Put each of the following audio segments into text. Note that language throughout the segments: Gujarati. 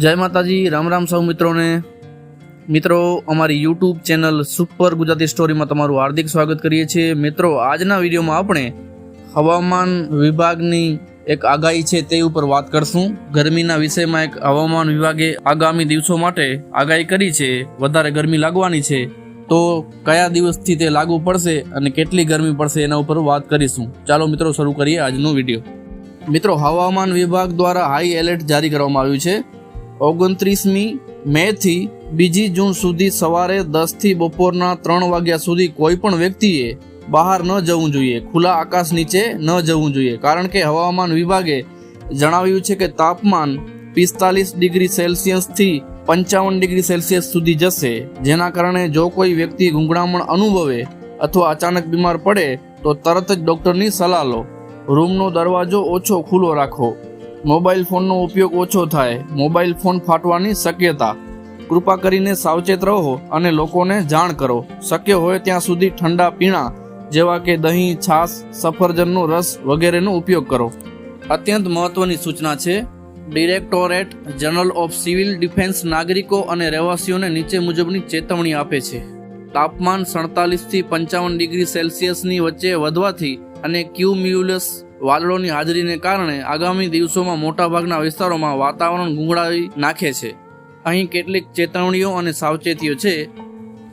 જય માતાજી, રામ રામ સૌ મિત્રોને. મિત્રો, અમારી યુટ્યુબ ચેનલ સુપર ગુજરાતી સ્ટોરીમાં તમારું હાર્દિક સ્વાગત કરીએ છીએ. મિત્રો, આજના વિડીયોમાં આપણે હવામાન વિભાગની એક આગાહી છે તે ઉપર વાત કરશું. ગરમીના વિષયમાં એક હવામાન વિભાગે આગામી દિવસો માટે આગાહી કરી છે. વધારે ગરમી લાગવાની છે. તો કયા દિવસથી તે લાગુ પડશે અને કેટલી ગરમી પડશે એના ઉપર વાત કરીશું. ચાલો મિત્રો, શરૂ કરીએ આજનો વીડિયો. મિત્રો, હવામાન વિભાગ દ્વારા હાઈ એલર્ટ જારી કરવામાં આવ્યું છે. ઓગણત્રીસમી મે થી બીજી જૂન સુધી સવારે દસથી બપોરના ત્રણ વાગ્યા સુધી કોઈ પણ વ્યક્તિએ બહાર ન જવું જોઈએ, ખુલ્લા આકાશ નીચે ન જવું જોઈએ. કારણ કે હવામાન વિભાગે જણાવ્યું છે કે તાપમાન પિસ્તાલીસ ડિગ્રી સેલ્સિયસથી પંચાવન ડિગ્રી સેલ્સિયસ સુધી જશે. જેના કારણે જો કોઈ વ્યક્તિ ગુંગળામણ અનુભવે અથવા અચાનક બીમાર પડે, તો તરત જ ડૉક્ટરની સલાહ લો. રૂમનો દરવાજો ઓછો ખુલ્લો રાખો. મોબાઈલ ફોનનો ઉપયોગ ઓછો થાય. મોબાઈલ ફોન ફાટવાની શક્યતા. કૃપા કરીને સાવચેત રહો અને લોકોને જાણ કરો. શક્ય હોય ત્યાં સુધી ઠંડા પીણા જેવા કે દહીં, છાશ, સફરજનનો રસ વગેરેનો ઉપયોગ કરો. અત્યંત મહત્વની સૂચના છે, directorate general of civil defence નાગરિકો અને રહેવાસીઓને નીચે મુજબની ચેતવણી આપે છે. તાપમાન સડતાલીસથી પંચાવન ડિગ્રી સેલ્સિયસની વચ્ચે વધવાથી અને ક્યુમ્યુલસ વાદળોની હાજરીને કારણે આગામી દિવસોમાં મોટાભાગના વિસ્તારોમાં વાતાવરણ ગુંગળાવી નાખે છે. અહીં કેટલીક ચેતવણીઓ અને સાવચેતીઓ છે.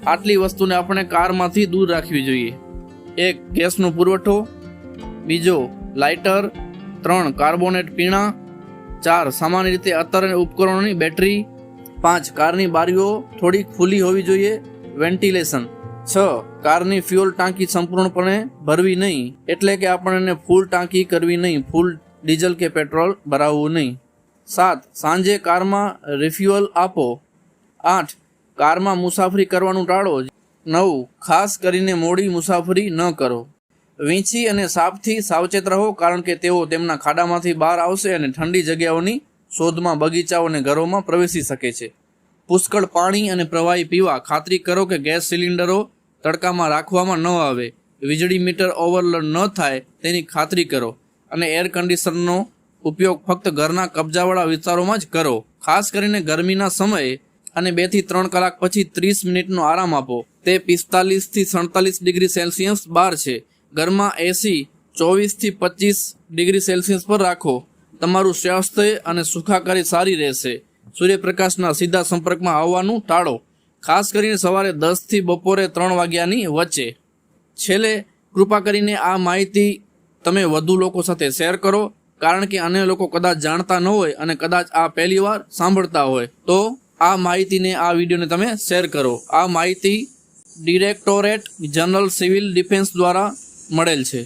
આટલી વસ્તુને આપણે કારમાંથી દૂર રાખવી જોઈએ. એક ગેસનો પુરવઠો, બીજો લાઇટર, ત્રણ કાર્બોનેટ પીણા, ચાર સામાન્ય રીતે અત્તર ઉપકરણોની બેટરી, પાંચ કારની બારીઓ થોડી ખુલ્લી હોવી જોઈએ, વેન્ટિલેશન. છ, કારની ફ્યુઅલ ટાંકી સંપૂર્ણપણે ભરવી નહીં, એટલે કે આપણને ફૂલ ટાંકી કરવી નહીં, ફૂલ ડીઝલ કે પેટ્રોલ ભરાવવું નહીં. સાત, સાંજે કારમાં રિફ્યુઅલ આપો. આઠ, કારમાં મુસાફરી કરવાનું ટાળો. નવ, ખાસ કરીને મોડી મુસાફરી ન કરો. વીંછી અને સાપથી સાવચેત રહો, કારણ કે તેઓ તેમના ખાડામાંથી બહાર આવશે અને ઠંડી જગ્યાઓની શોધમાં બગીચાઓ અને ઘરોમાં પ્રવેશી શકે છે. પુષ્કળ પાણી અને પ્રવાહી પીવા ખાતરી કરો કે ગેસ સિલિન્ડરો તડકામાં રાખવામાં ન આવે, વીજળી મીટર ઓવરલોડ ન થાય તેની ખાતરી કરો અને એર કન્ડિશનરનો ઉપયોગ ફક્ત ઘરના કબજાવાળા વિસ્તારોમાં જ કરો. ખાસ કરીને ગરમીના સમયે અને બેથી ત્રણ કલાક પછી ત્રીસ મિનિટનો આરામ આપો. તે પિસ્તાલીસથી સડતાલીસ ડિગ્રી સેલ્સિયસ બહાર છે. ઘરમાં એસી ચોવીસથી પચીસ ડિગ્રી સેલ્સિયસ પર રાખો. તમારું સ્વાસ્થ્ય અને સુખાકારી સારી રહેશે. સૂર્યપ્રકાશના સીધા સંપર્કમાં આવવાનું ટાળો. ખાસ કરીને સવારે દસથી બપોરે ત્રણ વાગ્યાની વચ્ચે. છેલ્લે કૃપા કરીને આ માહિતી તમે વધુ લોકો સાથે શેર કરો, કારણ કે અન્ય લોકો કદાચ જાણતા ન હોય અને કદાચ આ પહેલી વાર સાંભળતા હોય. તો આ માહિતીને, આ વિડીયોને તમે શેર કરો. આ માહિતી ડિરેક્ટોરેટ જનરલ સિવિલ ડિફેન્સ દ્વારા મળેલ છે.